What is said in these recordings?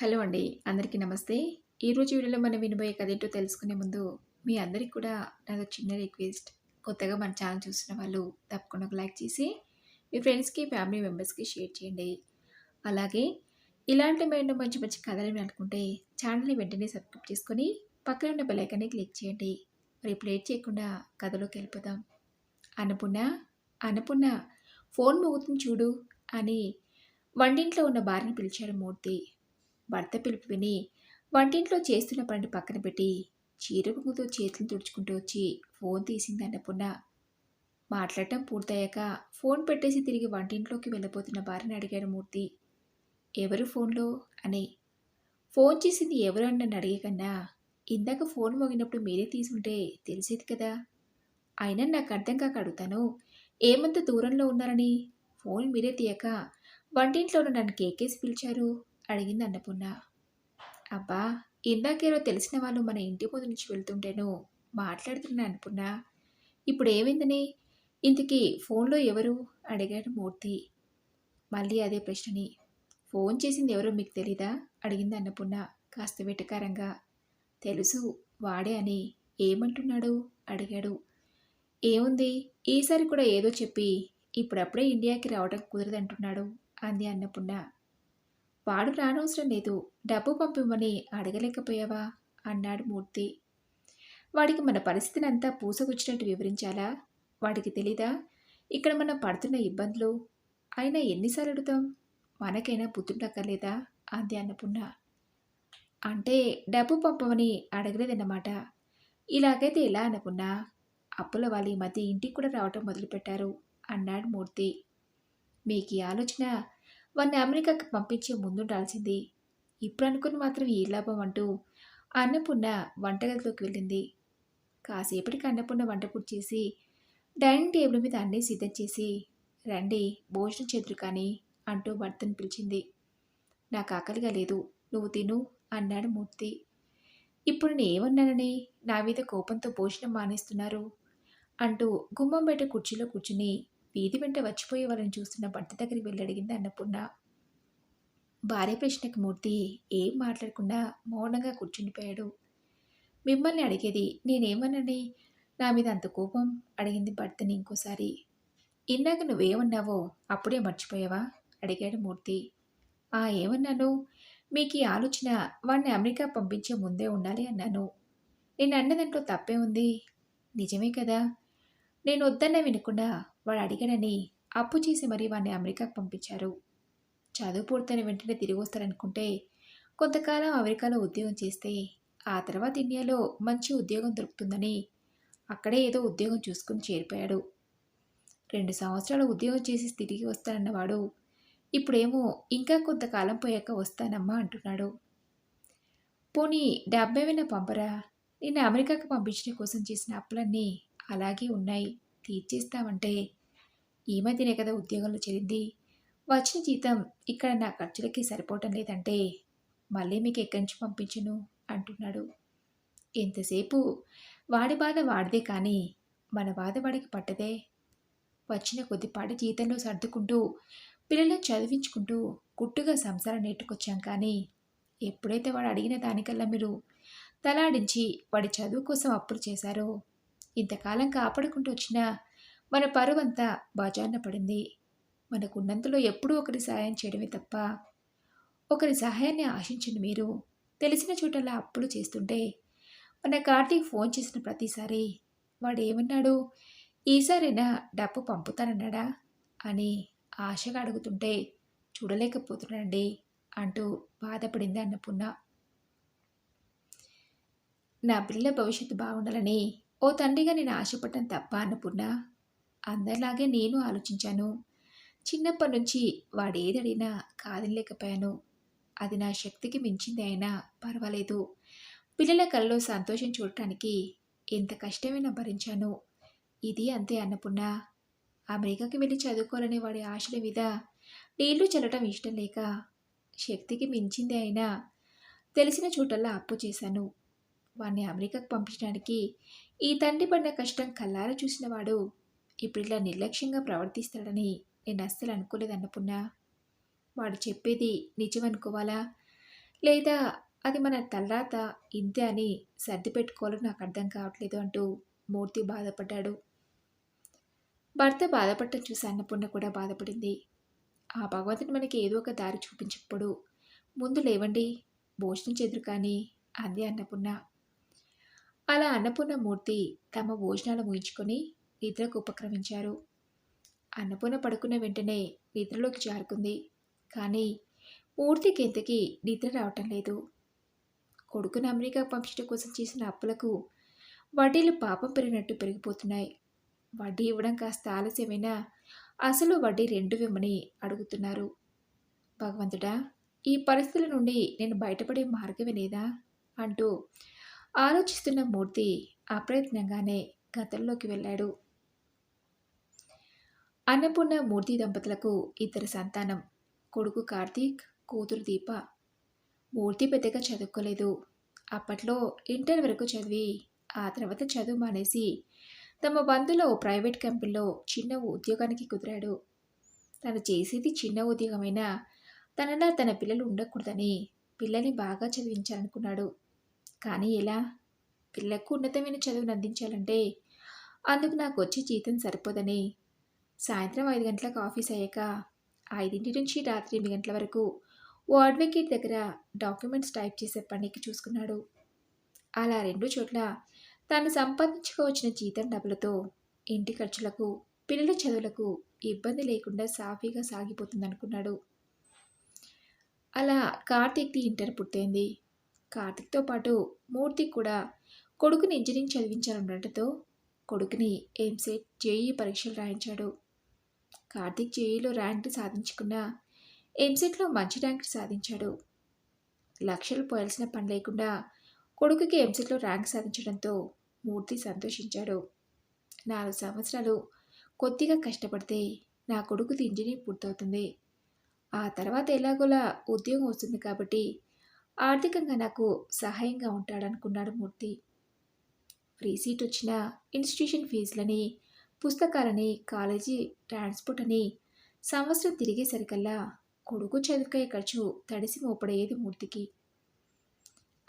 Hello అండి అందరికీ నమస్తే. ఈరోజు వీడియోలో మనం వినబోయే కథ ఏంటో తెలుసుకునే ముందు మీ అందరికీ కూడా నాది చిన్న రిక్వెస్ట్. కొత్తగా మన ఛానల్ చూసిన వాళ్ళు తప్పకుండా ఒక లైక్ చేసి మీ ఫ్రెండ్స్కి ఫ్యామిలీ మెంబర్స్కి షేర్ చేయండి. అలాగే ఇలాంటి మేము మంచి మంచి కథలు అనుకుంటే ఛానల్ని వెంటనే సబ్స్క్రైబ్ చేసుకొని పక్కన ఉన్న బెలైకాన్ని క్లిక్ చేయండి. మరి ప్లేట్ చేయకుండా కథలోకి వెళ్ళిపోదాం. అన్నపూర్ణ అన్నపూర్ణ ఫోన్ మోగుతుంది చూడు అని వంటింట్లో ఉన్న భార్యని పిలిచాడు మూర్తి. భర్త పిలుపు విని వంటింట్లో చేస్తున్న పనిని పక్కన పెట్టి చీరపుతో చేతులు తుడుచుకుంటూ వచ్చి ఫోన్ తీసింది అన్నపూర్ణ. మాట్లాడటం పూర్తయ్యాక ఫోన్ పెట్టేసి తిరిగి వంటింట్లోకి వెళ్ళబోతున్న భార్యని అడిగాడు మూర్తి. ఎవరు ఫోన్లో? అని. ఫోన్ చేసింది ఎవరు అని నన్ను అడిగే కన్నా ఇందాక ఫోన్ మోగినప్పుడు మీరే తీసుంటే తెలిసేది కదా. అయినా నాకు అర్థం కాక అడుగుతాను ఏమంత దూరంలో ఉన్నారని? ఫోన్ మీరే తీయక వంటింట్లో నన్ను కేకేసి పిలిచారు. అడిగింది అన్నపూర్ణ అబ్బా ఇందాకేరో తెలిసిన వాళ్ళు మన ఇంటి ముందు నుంచి వెళ్తుంటేను మాట్లాడుతున్నా అన్నపూర్ణ ఇప్పుడు ఏమైందని ఇంతకీ ఫోన్లో ఎవరు? అడిగాడు మూర్తి. మళ్ళీ అదే ప్రశ్నని. ఫోన్ చేసింది ఎవరో మీకు తెలీదా? అడిగింది అన్నపూర్ణ కాస్త వెటకారంగా. తెలుసు వాడే అని. ఏమంటున్నాడు? అడిగాడు. ఏముంది? ఈసారి కూడా ఏదో చెప్పి ఇప్పుడప్పుడే ఇండియాకి రావడం కుదరదంటున్నాడు అంది అన్నపూర్ణ వాడు రానవసరం లేదు. డబ్బు పంపిమ్మని అడగలేకపోయావా? అన్నాడు మూర్తి. వాడికి మన పరిస్థితిని అంతా పూసగుచ్చినట్టు వివరించాలా? వాడికి తెలీదా? ఇక్కడ మనం పడుతున్న ఇబ్బందులు? అయినా ఎన్నిసార్లు అడుగుతాం? మనకైనా బుద్ధుండక్కర్లేదా అంది అన్నపూర్ణ. అంటే డబ్బు పంపమని అడగలేదన్నమాట. ఇలాగైతే ఎలా అన్నపూర్ణ? అప్పుల వాళ్ళు ఈ మధ్య ఇంటికి కూడా రావటం మొదలుపెట్టారు అన్నాడు మూర్తి. మీకు ఈ ఆలోచన వారిని అమెరికాకి పంపించే ముందుండాల్సింది ఇప్పుడు అనుకుని మాత్రం ఏ లాభం అంటూ అన్నపూర్ణ వంటగదిలోకి వెళ్ళింది. కాసేపటికి అన్నపూర్ణ వంట పూర్తి చేసి డైనింగ్ టేబుల్ మీద అన్నీ సిద్ధం చేసి రండి భోజనం చేతులు కానీ అంటూ భర్తను పిలిచింది. నాకు ఆకలిగా లేదు నువ్వు తిను అన్నాడు మూర్తి. ఇప్పుడు నేను ఏమన్నానని? నా మీద కోపంతో భోజనం మానేస్తున్నారు అంటూ గుమ్మం బయట కుర్చీలో కూర్చుని వీధి వెంట వచ్చిపోయే వాళ్ళని చూస్తున్న భర్త దగ్గరికి వెళ్ళి అడిగింది అన్నపూర్ణ. భార్య ప్రశ్నకి మూర్తి ఏం మాట్లాడకుండా మౌనంగా కూర్చుండిపోయాడు. మిమ్మల్ని అడిగేది నేనేమన్నని నా మీద అంత కోపం? అడిగింది భర్తని ఇంకోసారి. ఇందాక నువ్వేమన్నావో అప్పుడే మర్చిపోయావా? అడిగాడు మూర్తి. ఆ ఏమన్నాను? మీకు ఈ ఆలోచన వాడిని అమెరికా పంపించే ముందే ఉండాలి అన్నాను. నేను అన్న దాంట్లో తప్పే ఉంది. నిజమే కదా? నేను వద్దన్న వినకుండా వాడు అడిగాడని అప్పు చేసి మరీ వాడిని అమెరికాకు పంపించారు. చదువు పూర్తయిన వెంటనే తిరిగి వస్తారనుకుంటే కొంతకాలం అమెరికాలో ఉద్యోగం చేస్తే ఆ తర్వాత ఇండియాలో మంచి ఉద్యోగం దొరుకుతుందని అక్కడే ఏదో ఉద్యోగం చూసుకుని చేరిపోయాడు. రెండు సంవత్సరాలు ఉద్యోగం చేసి తిరిగి వస్తానన్నవాడు ఇప్పుడేమో ఇంకా కొంతకాలం పోయాక వస్తానమ్మా అంటున్నాడు. పోనీ డబ్బేమైనా వేల పంపరా? నిన్న అమెరికాకు పంపించడం కోసం చేసిన అప్పులన్నీ అలాగే ఉన్నాయి. తీర్చేస్తామంటే ఈ మధ్యనే కదా ఉద్యోగంలో చేరింది. వచ్చిన జీతం ఇక్కడ నా ఖర్చులకి సరిపోవటం లేదంటే మళ్ళీ మీకు ఎక్కడి నుంచి పంపించను? అంటున్నాడు. ఎంతసేపు? వాడి బాధ వాడిదే కానీ మన బాధ వాడికి పట్టదే. వచ్చిన కొద్దిపాటి జీతంలో సర్దుకుంటూ పిల్లలను చదివించుకుంటూ గుట్టుగా సంసారం నేర్చుకొచ్చాం కానీ ఎప్పుడైతే వాడు అడిగిన దానికల్లా మీరు తలాడించి వాడి చదువు కోసం అప్పులు చేశారో ఇంతకాలం కాపాడుకుంటూ వచ్చిన మన పరువంతా బాజాన్న పడింది. మనకున్నంతలో ఎప్పుడూ ఒకరి సహాయం చేయడమే తప్ప ఒకరి సహాయాన్ని ఆశించండి మీరు తెలిసిన చోటలా అప్పులు చేస్తుంటే మన కార్తీక్ ఫోన్ చేసిన ప్రతిసారి వాడు ఏమన్నాడు ఈసారైనా డబ్బు పంపుతానన్నాడా? అని ఆశగా అడుగుతుంటే చూడలేకపోతున్నాడండి అంటూ బాధపడింది అన్నపూర్ణ. నా పిల్ల భవిష్యత్తు బాగుండాలని ఓ తండ్రిగా నేను ఆశపడటం తప్ప అన్నపూర్ణ అందరిలాగే నేను ఆలోచించాను. చిన్నప్పటి నుంచి వాడేదడినా కాదనలేకపోయాను. అది నా శక్తికి మించింది అయినా పర్వాలేదు. పిల్లల కళ్ళలో సంతోషం చూడటానికి ఎంత కష్టమైనా భరించాను. ఇది అంతే అన్నపూర్ణ. అమెరికాకి వెళ్ళి చదువుకోవాలనే వాడి ఆశల మీద నీళ్ళు చల్లటం ఇష్టం లేక శక్తికి మించింది అయినా తెలిసిన చోటల్లా అప్పు చేశాను. వాడిని అమెరికాకు పంపించడానికి ఈ తండ్రి పడిన కష్టం కల్లారా చూసినవాడు ఇప్పుడు ఇలా నిర్లక్ష్యంగా ప్రవర్తిస్తాడని నేను అస్సలు అనుకోలేదన్నపున్నా వాడు చెప్పేది నిజం అనుకోవాలా లేదా అది మన తలరాత ఇంతే అని సర్ది పెట్టుకోవాలో నాకు అర్థం కావట్లేదు అంటూ మూర్తి బాధపడ్డాడు. భర్త బాధపడటం చూసి అన్నపూర్ణ కూడా బాధపడింది. ఆ భగవంతుని మనకి ఏదో ఒక దారి చూపించప్పుడు ముందు లేవండి భోజనం చెదురు కానీ అంది అన్నపూర్ణ అలా అన్నపూర్ణ మూర్తి తమ భోజనాలు ముగించుకొని నిద్రకు ఉపక్రమించారు. అన్నపూర్ణ పడుకున్న వెంటనే నిద్రలోకి జారుకుంది. కానీ మూర్తికి ఎంతకి నిద్ర రావటం లేదు. కొడుకును అమెరికా పంపించడం కోసం చేసిన అప్పులకు వడ్డీలు పాపం పెరిగినట్టు పెరిగిపోతున్నాయి. వడ్డీ ఇవ్వడం కాస్త ఆలస్యమైనా అసలు వడ్డీ రెండు ఇవ్వమని అడుగుతున్నారు. భగవంతుడా ఈ పరిస్థితుల నుండి నేను బయటపడే మార్గమే లేదా? అంటూ ఆలోచిస్తున్న మూర్తి అప్రయత్నంగానే గతంలోకి వెళ్ళాడు. అన్నపూర్ణ మూర్తి దంపతులకు ఇద్దరు సంతానం. కొడుకు కార్తీక్ కూతురు దీప. మూర్తి పెద్దగా చదువుకోలేదు. అప్పట్లో ఇంటర్ వరకు చదివి ఆ తర్వాత చదువు మానేసి తమ బంధులో ప్రైవేట్ కంపెనీలో చిన్న ఉద్యోగానికి కుదిరాడు. తను చేసేది చిన్న ఉద్యోగమైనా తనలా తన పిల్లలు ఉండకూడదని పిల్లల్ని బాగా చదివించాలనుకున్నాడు. కానీ ఎలా? పిల్లకు ఉన్నతమైన చదువును అందించాలంటే అందుకు నాకు వచ్చే జీతం సరిపోదని. సాయంత్రం ఐదు గంటలకు ఆఫీస్ అయ్యాక ఐదింటి నుంచి రాత్రి ఎనిమిది గంటల వరకు ఓ అడ్వకేట్ దగ్గర డాక్యుమెంట్స్ టైప్ చేసే పనికి చూసుకున్నాడు. అలా రెండు చోట్ల తాను సంపాదించుకోవచ్చిన జీతం డబ్బులతో ఇంటి ఖర్చులకు పిల్లల చదువులకు ఇబ్బంది లేకుండా సాఫీగా సాగిపోతుందనుకున్నాడు. అలా కార్తీక్ది ఇంటర్ పుట్టింది కార్తిక్తో పాటు మూర్తి కూడా కొడుకుని ఇంజనీరింగ్ చదివించాలన్నట్టుతో కొడుకుని ఎంసెట్ జేఈ పరీక్షలు రాయించాడు. కార్తీక్ జేఈలో ర్యాంక్ సాధించుకున్న ఎంసెట్లో మంచి ర్యాంక్ సాధించాడు. లక్షలు పోయాల్సిన పని లేకుండా కొడుకుకి ఎంసెట్లో ర్యాంక్ సాధించడంతో మూర్తి సంతోషించాడు. నాలుగు సంవత్సరాలు కొద్దిగా కష్టపడితే నా కొడుకుది ఇంజనీర్ పూర్తవుతుంది. ఆ తర్వాత ఎలాగోలా ఉద్యోగం వస్తుంది కాబట్టి ఆర్థికంగా నాకు సహాయంగా ఉంటాడనుకున్నాడు మూర్తి. ఫ్రీ సీట్ వచ్చిన ఇన్స్టిట్యూషన్ ఫీజులని పుస్తకాలని కాలేజీ ట్రాన్స్పోర్ట్ అని సంవత్సరం తిరిగేసరికల్లా కొడుకు చదువుకే ఖర్చు తడిసి మోపడేది మూర్తికి.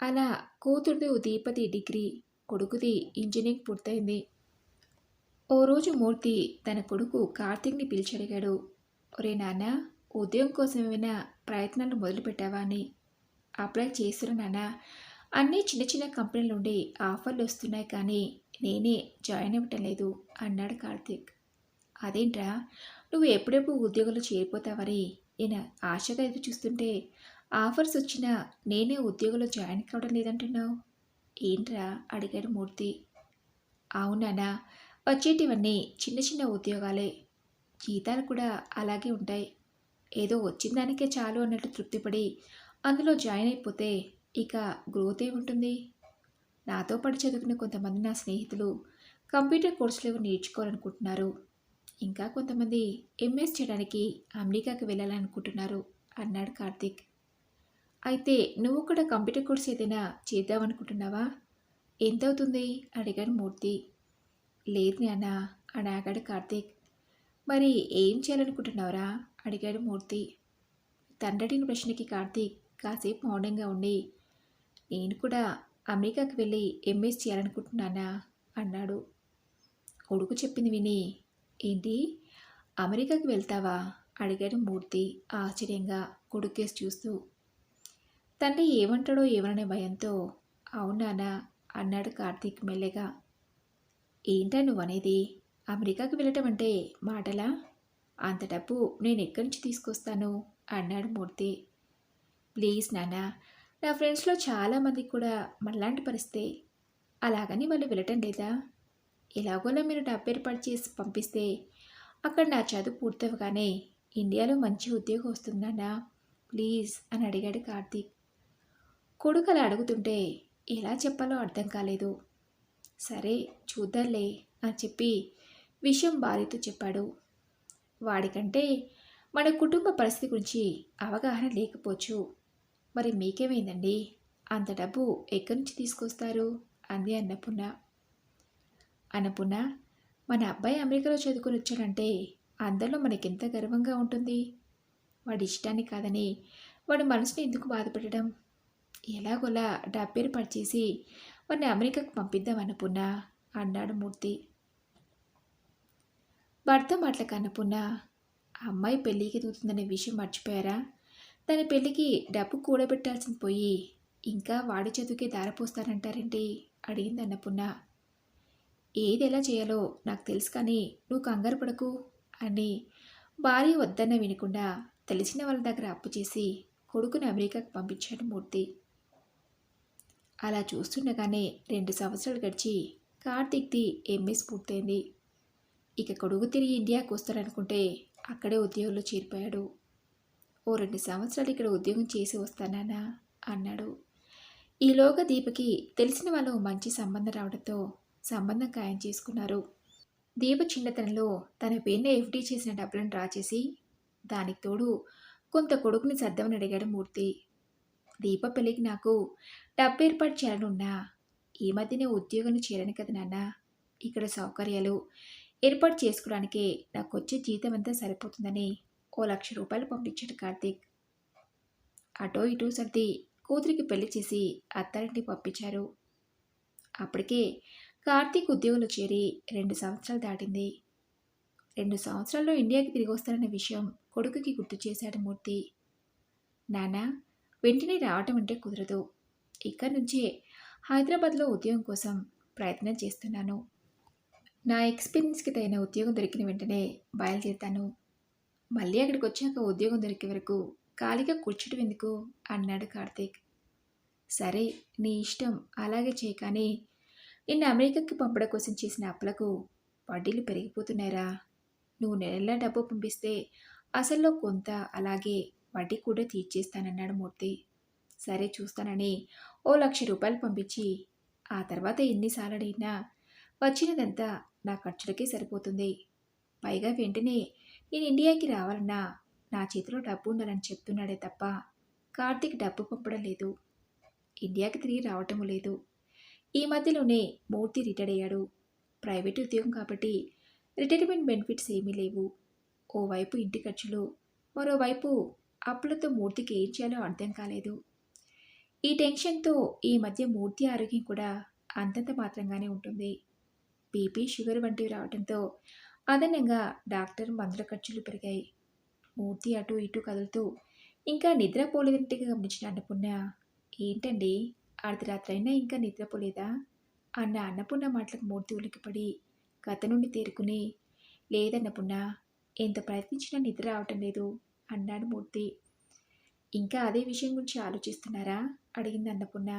అలా కూతురుది దీపతి డిగ్రీ కొడుకుది ఇంజనీరింగ్ పూర్తయింది. ఓ రోజు మూర్తి తన కొడుకు కార్తీక్ని పిలిచడిగాడు. ఒరే నాన్న ఉద్యోగం కోసం ఏమైనా ప్రయత్నాలు మొదలుపెట్టావా అని. అప్లై చేస్తున్నా నాన్న. అన్నీ చిన్న చిన్న కంపెనీల నుండి ఆఫర్లు వస్తున్నాయి కానీ నేనే జాయిన్ అవ్వటం లేదు అన్నాడు కార్తీక్. అదేంట్రా? నువ్వు ఎప్పుడెప్పుడు ఉద్యోగంలో చేరిపోతావని నేను ఆశగా ఎదురు చూస్తుంటే ఆఫర్స్ వచ్చినా నేనే ఉద్యోగంలో జాయిన్ కావడం లేదంటున్నావు. ఏంట్రా? అడిగాడు మూర్తి. అవునానా వచ్చేటివన్నీ చిన్న చిన్న ఉద్యోగాలే. జీతాలు కూడా అలాగే ఉంటాయి. ఏదో వచ్చిన దానికే చాలు అన్నట్టు తృప్తిపడి అందులో జాయిన్ అయిపోతే ఇక గ్రోత్ ఏముంటుంది నాతో పాటు చదువుకున్న కొంతమంది నా స్నేహితులు కంప్యూటర్ కోర్సులు ఏవో నేర్చుకోవాలనుకుంటున్నారు. ఇంకా కొంతమంది ఎంఎస్ చేయడానికి అమెరికాకి వెళ్ళాలనుకుంటున్నారు అన్నాడు కార్తీక్. అయితే నువ్వు కూడా కంప్యూటర్ కోర్స్ ఏదైనా చేద్దామనుకుంటున్నావా? ఎంత అవుతుంది అడిగాడు మూర్తి. లేదు నాన్న అని ఆగాడు కార్తీక్. మరి ఏం చేయాలనుకుంటున్నావురా? అడిగాడు మూర్తి. తండ్రిని ప్రశ్నకి కార్తీక్ కాసేపు మౌనంగా ఉండి నేను కూడా అమెరికాకి వెళ్ళి ఎంఎస్ చేయాలనుకుంటున్నానా? అన్నాడు. కొడుకు చెప్పింది విని ఏంటి అమెరికాకి వెళ్తావా? అడిగాడు మూర్తి ఆశ్చర్యంగా కొడుకేసి చూస్తూ. తండ్రి ఏమంటాడో ఏమననే భయంతో అవునానా అన్నాడు కార్తీక్ మెల్లగా. ఏంటా నువ్వనేది? అమెరికాకి వెళ్ళటం అంటే మాటలా? అంత డబ్బు నేను ఎక్కడి నుంచి తీసుకొస్తాను? అన్నాడు మూర్తి. ప్లీజ్ నానా నా ఫ్రెండ్స్లో చాలామందికి కూడా మనలాంటి పరిస్థితే అలాగని వాళ్ళు వెళ్ళటం లేదా? ఎలాగోలా మీరు డబ్బు ఏర్పాటు చేసి పంపిస్తే అక్కడ నా చదువు పూర్తవగానే ఇండియాలో మంచి ఉద్యోగం వస్తుందన్నా ప్లీజ్ అని అడిగాడు కార్తీక్. కొడుకు అలా అడుగుతుంటే ఎలా చెప్పాలో అర్థం కాలేదు. సరే చూద్దాంలే అని చెప్పి విషయం భార్యతో చెప్పాడు. వాడికంటే మన కుటుంబ పరిస్థితి గురించి అవగాహన లేకపోవచ్చు. మరి మీకేమైందండి? అంత డబ్బు ఎక్కడి నుంచి తీసుకొస్తారు? అంది అన్నపూర్ణ. అన్నపూర్ణ మన అబ్బాయి అమెరికాలో చదువుకొని వచ్చాడంటే అందరిలో మనకెంత గర్వంగా ఉంటుంది? వాడి ఇష్టాన్ని కాదని వాడి మనసుని ఎందుకు బాధపెట్టడం? ఎలాగోలా డబ్బేరు పడిచేసి వాడిని అమెరికాకు పంపిద్దాం అన్నపున్న అన్నాడు మూర్తి. భర్త మాటలకు అన్నపున్న అమ్మాయి పెళ్ళికి ఎదుగుతుందనే విషయం మర్చిపోయారా? తన పెళ్ళికి డబ్బు కూడబెట్టాల్సింది పోయి ఇంకా వాడి చదువుకే దారపోస్తానంటారేంటి? అడిగింది అన్నపున్న ఏది ఎలా చేయాలో నాకు తెలుసు కానీ నువ్వు కంగారు పడకు అని భార్య వద్దన్న వినకుండా తెలిసిన వాళ్ళ దగ్గర అప్పు చేసి కొడుకుని అమెరికాకు పంపించాడు మూర్తి. అలా చూస్తుండగానే రెండు సంవత్సరాలు గడిచి కార్తీక్ది ఎంఎస్ పూర్తయింది. ఇక కొడుకు తిరిగి ఇండియాకు వస్తాడనుకుంటే అక్కడే ఉద్యోగంలో చేరిపోయాడు. ఓ రెండు సంవత్సరాలు ఇక్కడ ఉద్యోగం చేసి వస్తానా అన్నాడు. ఈలోగా దీపకి తెలిసిన వాళ్ళు మంచి సంబంధం రావడంతో సంబంధం ఖాయం చేసుకున్నారు. దీప చిన్నతనంలో తన పేరున ఎఫ్డీ చేసిన డబ్బులను డ్రా చేసి దానికి తోడు కొంత కొడుకుని సర్దమని అడిగాడు మూర్తి. దీప పెళ్ళికి నాకు డబ్బు ఏర్పాటు చేయాలనున్నా ఈ మధ్యనే ఉద్యోగం చేరను కదా నాన్న ఇక్కడ సౌకర్యాలు ఏర్పాటు చేసుకోవడానికే నాకు వచ్చే జీతం అంతా సరిపోతుందని ఓ లక్ష రూపాయలు పంపించాడు కార్తీక్. అటో ఇటో సర్ది కూతురికి పెళ్ళి చేసి అత్తారింటికి పంపించారు. అప్పటికే కార్తీక్ ఉద్యోగులు చేరి రెండు సంవత్సరాలు దాటింది. రెండు సంవత్సరాల్లో ఇండియాకి తిరిగి వస్తారన్న విషయం కొడుకుకి గుర్తు చేశాడు మూర్తి. నాన్న వెంటనే రావటం అంటే కుదరదు. ఇక్కడి నుంచే హైదరాబాద్లో ఉద్యోగం కోసం ప్రయత్నం చేస్తున్నాను. నా ఎక్స్పీరియన్స్కి తగిన ఉద్యోగం దొరికిన వెంటనే బయలుదేరుతాను. మళ్ళీ అక్కడికి వచ్చాక ఉద్యోగం దొరికే వరకు ఖాళీగా కూర్చోటం ఎందుకు? అన్నాడు కార్తీక్. సరే నీ ఇష్టం అలాగే చేయి కానీ నిన్ను అమెరికాకి పంపడం కోసం చేసిన అప్పులకు వడ్డీలు పెరిగిపోతున్నారా నువ్వు నెలలా డబ్బు పంపిస్తే అసల్లో కొంత అలాగే వడ్డీ కూడా తీర్చేస్తానన్నాడు మూర్తి. సరే చూస్తానని ఓ లక్ష రూపాయలు పంపించి ఆ తర్వాత ఎన్నిసార్లు అడిగినా వచ్చినదంతా నా ఖర్చులకే సరిపోతుంది. పైగా వెంటనే నేను ఇండియాకి రావాలన్నా నా చేతిలో డబ్బు ఉండాలని చెప్తున్నాడే తప్ప కార్తీక్ డబ్బు పంపడం లేదు ఇండియాకి తిరిగి రావటం లేదు. ఈ మధ్యలోనే మూర్తి రిటైర్ అయ్యాడు. ప్రైవేట్ ఉద్యోగం కాబట్టి రిటైర్మెంట్ బెనిఫిట్స్ ఏమీ లేవు. ఓవైపు ఇంటి ఖర్చులు మరోవైపు అప్పులతో మూర్తికి ఏం చేయాలో అర్థం కాలేదు. ఈ టెన్షన్తో ఈ మధ్య మూర్తి ఆరోగ్యం కూడా అంతంత మాత్రంగానే ఉంటుంది. బీపీ షుగర్ వంటివి రావడంతో అదనంగా డాక్టర్ మందుల ఖర్చులు పెరిగాయి. మూర్తి అటు ఇటు కదులుతూ ఇంకా నిద్రపోలేదంటిగా గమనించిన అన్నపుణ్య ఏంటండి? అర్ధరాత్రైనా ఇంకా నిద్రపోలేదా? అన్న అన్నపూర్ణ మాటలకు మూర్తి ఉలికిపడి కథ నుండి తేరుకుని లేదన్నపూర్ణ ఎంత ప్రయత్నించినా నిద్ర రావటం లేదు అన్నాడు మూర్తి. ఇంకా అదే విషయం గురించి ఆలోచిస్తున్నారా? అడిగింది అన్నపూర్ణ.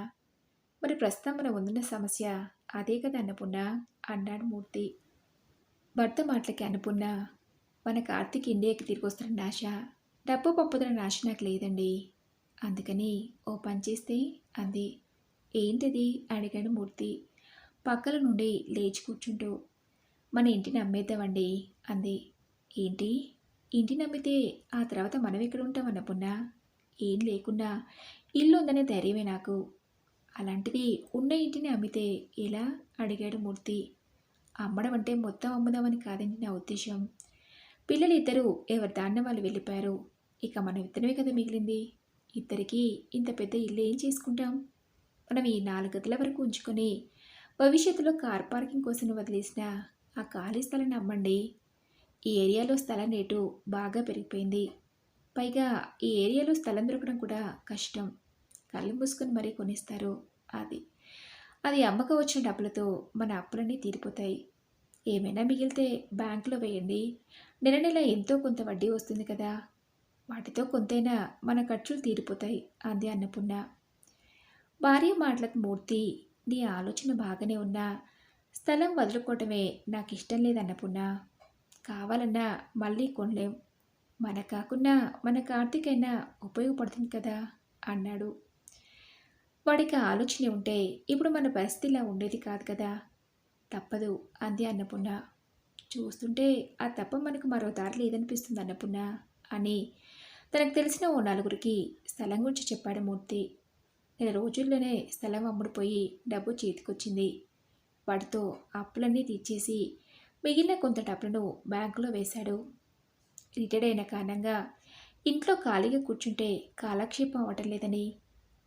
మరి ప్రస్తుతం మన ముందున్న సమస్య అదే కదా అన్నపూర్ణ అన్నాడు మూర్తి. భర్త మాటలకి అన్నపూర్ణ మన కార్తీక్ ఇండియాకి తిరిగి వస్తున్న ఆశ డబ్బు పంపుతున్న ఆశ నాకు లేదండి. అందుకని ఓ పని చేస్తే అంది. ఏంటది? అడిగాడు మూర్తి. పక్కల నుండి లేచి కూర్చుంటూ మన ఇంటిని అమ్మేద్దామండి అంది. ఏంటి? ఇంటిని అమ్మితే ఆ తర్వాత మనం ఎక్కడ ఉంటాం అనుకున్నా ఏం లేకుండా ఇల్లు ఉందనే ధైర్యమే నాకు. అలాంటిది ఉన్న ఇంటిని అమ్మితే ఎలా? అడిగాడు మూర్తి. అమ్మడం అంటే మొత్తం అమ్ముదామని కాదండి నా ఉద్దేశం. పిల్లలు ఇద్దరు ఎవరి దాన్న వాళ్ళు వెళ్ళిపోయారు. ఇక మనం ఇద్దరమే కదా మిగిలింది. ఇద్దరికి ఇంత పెద్ద ఇల్లు ఏం చేసుకుంటాం? మనం ఈ నాలుగు గదుల వరకు ఉంచుకొని భవిష్యత్తులో కార్ పార్కింగ్ కోసం వదిలేసిన ఆ ఖాళీ స్థలాన్ని అమ్మండి. ఈ ఏరియాలో స్థలం రేటు బాగా పెరిగిపోయింది. పైగా ఈ ఏరియాలో స్థలం దొరకడం కూడా కష్టం. కళ్ళు మూసుకొని మరీ కొనిస్తారు. అది అది అమ్మక వచ్చిన డబ్బులతో మన అప్పులన్నీ తీరిపోతాయి. ఏమైనా మిగిలితే బ్యాంకులో వేయండి. నెల నెల ఎంతో కొంత వడ్డీ వస్తుంది కదా. వాటితో కొంతైనా మన ఖర్చులు తీరిపోతాయి అంది అన్నపూర్ణ. భార్య మాటలకు మూర్తి నీ ఆలోచన బాగానే ఉన్నా స్థలం వదులుకోవటమే నాకు ఇష్టం లేదన్నపూర్ణ కావాలన్నా మళ్ళీ కొనలేం. మన కాకుండా మన కార్తీకైనా ఉపయోగపడుతుంది కదా అన్నాడు. వాడికి ఆలోచన ఉంటే ఇప్పుడు మన పరిస్థితి ఇలా ఉండేది కాదు కదా. తప్పదు అంది అన్నపూర్ణ. చూస్తుంటే ఆ తప్ప మనకు మరో దారి లేదనిపిస్తుంది అన్నపూర్ణ అని తనకు తెలిసిన ఓ నలుగురికి స్థలం గురించి చెప్పాడు మూర్తి. నెల రోజుల్లోనే స్థలం అమ్ముడుపోయి డబ్బు చేతికొచ్చింది. వాటితో అప్పులన్నీ తీర్చేసి మిగిలిన కొంత డబ్బులను బ్యాంకులో వేశాడు. రిటైర్డ్ అయిన కారణంగా ఇంట్లో ఖాళీగా కూర్చుంటే కాలక్షేపం అవ్వటం లేదని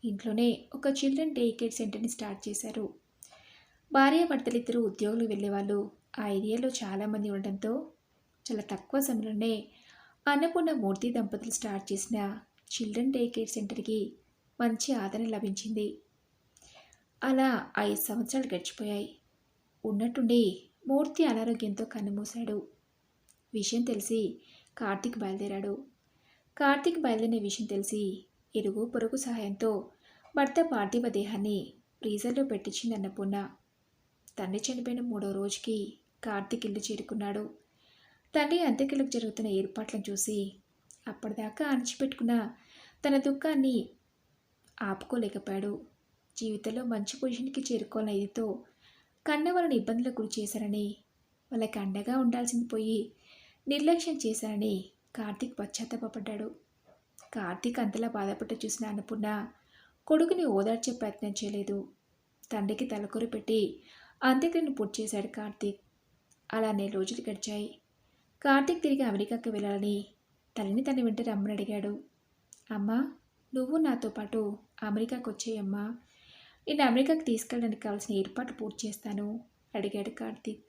ఇంట్లోనే ఒక చిల్డ్రన్ డే కేర్ సెంటర్ని స్టార్ట్ చేశారు. భార్యాభర్తలిద్దరూ ఉద్యోగులు వెళ్ళేవాళ్ళు. ఆ ఏరియాలో చాలామంది ఉండడంతో చాలా తక్కువ సమయంలోనే అన్నపూర్ణ మూర్తి దంపతులు స్టార్ట్ చేసిన చిల్డ్రన్ డే కేర్ సెంటర్కి మంచి ఆదరణ లభించింది. అలా ఐదు సంవత్సరాలు గడిచిపోయాయి. ఉన్నట్టుండి మూర్తి అనారోగ్యంతో కన్నుమూశాడు. విషయం తెలిసి కార్తీక్ బయలుదేరాడు. కార్తీక్ బయలుదేరిన విషయం తెలిసి ఇరుగు పొరుగు సహాయంతో భర్త పార్థివ దేహాన్ని ఫ్రీజర్లో పెట్టించింది అన్నపూర్ణ తండ్రి చనిపోయిన మూడో రోజుకి కార్తీక్ ఇల్లు చేరుకున్నాడు. తండ్రి అంత్యక్రియలకు జరుగుతున్న ఏర్పాట్లను చూసి అప్పటిదాకా అణచిపెట్టుకున్న తన దుఃఖాన్ని ఆపుకోలేకపోయాడు. జీవితంలో మంచి పొజిషన్కి చేరుకోవాలని ఇదితో కన్న వాళ్ళని ఇబ్బందులకు గురి చేశారని వాళ్ళకి అండగా ఉండాల్సింది పోయి నిర్లక్ష్యం చేశారని కార్తీక్ పశ్చాత్తాపడ్డాడు కార్తీక్ అంతలా బాధపడ్డ చూసిన అన్నపూర్ణ కొడుకుని ఓదార్చే ప్రయత్నం చేయలేదు. తండ్రికి తలకొరి పెట్టి అంత్యక్రియను పూర్తి చేశాడు కార్తీక్. అలానే రోజులు గడిచాయి. కార్తీక్ తిరిగి అమెరికాకి వెళ్ళాలని తల్లిని తన వెంట రమ్మని అడిగాడు. అమ్మా నువ్వు నాతో పాటు అమెరికాకు వచ్చేయమ్మా. నేను అమెరికాకి తీసుకెళ్ళడానికి కావాల్సిన ఏర్పాటు పూర్తి చేస్తాను అడిగాడు కార్తీక్.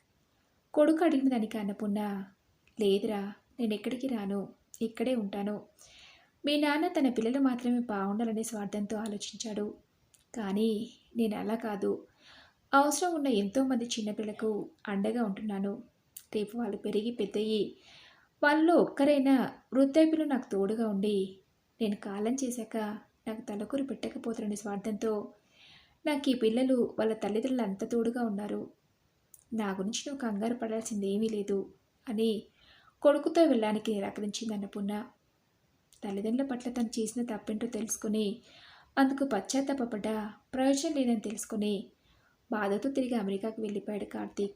కొడుకు అడిగిన దానికి అన్నపూర్ణ లేదురా నేను ఎక్కడికి రాను ఇక్కడే ఉంటాను. మీ నాన్న తన పిల్లలు మాత్రమే బాగుండాలనే స్వార్థంతో ఆలోచించాడు. కానీ నేను అలా కాదు. అవసరం ఉన్న ఎంతోమంది చిన్నపిల్లకు అండగా ఉంటున్నాను. రేపు వాళ్ళు పెరిగి పెద్దయి వాళ్ళలో ఒక్కరైనా వృద్ధాప్యులు నాకు తోడుగా ఉండి నేను కాలం చేశాక నాకు తలకూరు పెట్టకపోతారనే స్వార్థంతో నాకు ఈ పిల్లలు వాళ్ళ తల్లిదండ్రులు అంత తోడుగా ఉన్నారు. నా గురించి నువ్వు కంగారు పడాల్సింది ఏమీ లేదు అని కొడుకుతో వెళ్ళడానికి నిరాకరించింది అన్నపూర్ణ తల్లిదండ్రుల పట్ల తను చేసిన తప్పేంటో తెలుసుకుని అందుకు పశ్చాత్తాపడ్డ ప్రయోజనం లేదని తెలుసుకుని బాధతో తిరిగి అమెరికాకు వెళ్ళిపోయాడు కార్తీక్.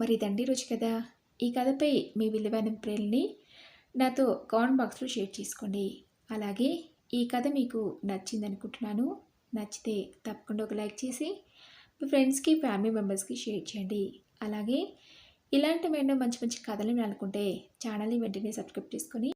మరి దండి రోజు కదా ఈ కథపై మీ విలువైన ప్రేరణని నాతో కామెంట్ బాక్స్లో షేర్ చేసుకోండి. అలాగే ఈ కథ మీకు నచ్చిందనుకుంటున్నాను. నచ్చితే తప్పకుండా ఒక లైక్ చేసి మీ ఫ్రెండ్స్కి ఫ్యామిలీ మెంబర్స్కి షేర్ చేయండి. అలాగే ఇలాంటి ఎన్నో మంచి మంచి కథలు అనుకుంటే ఛానల్ని వెంటనే సబ్స్క్రైబ్ చేసుకొని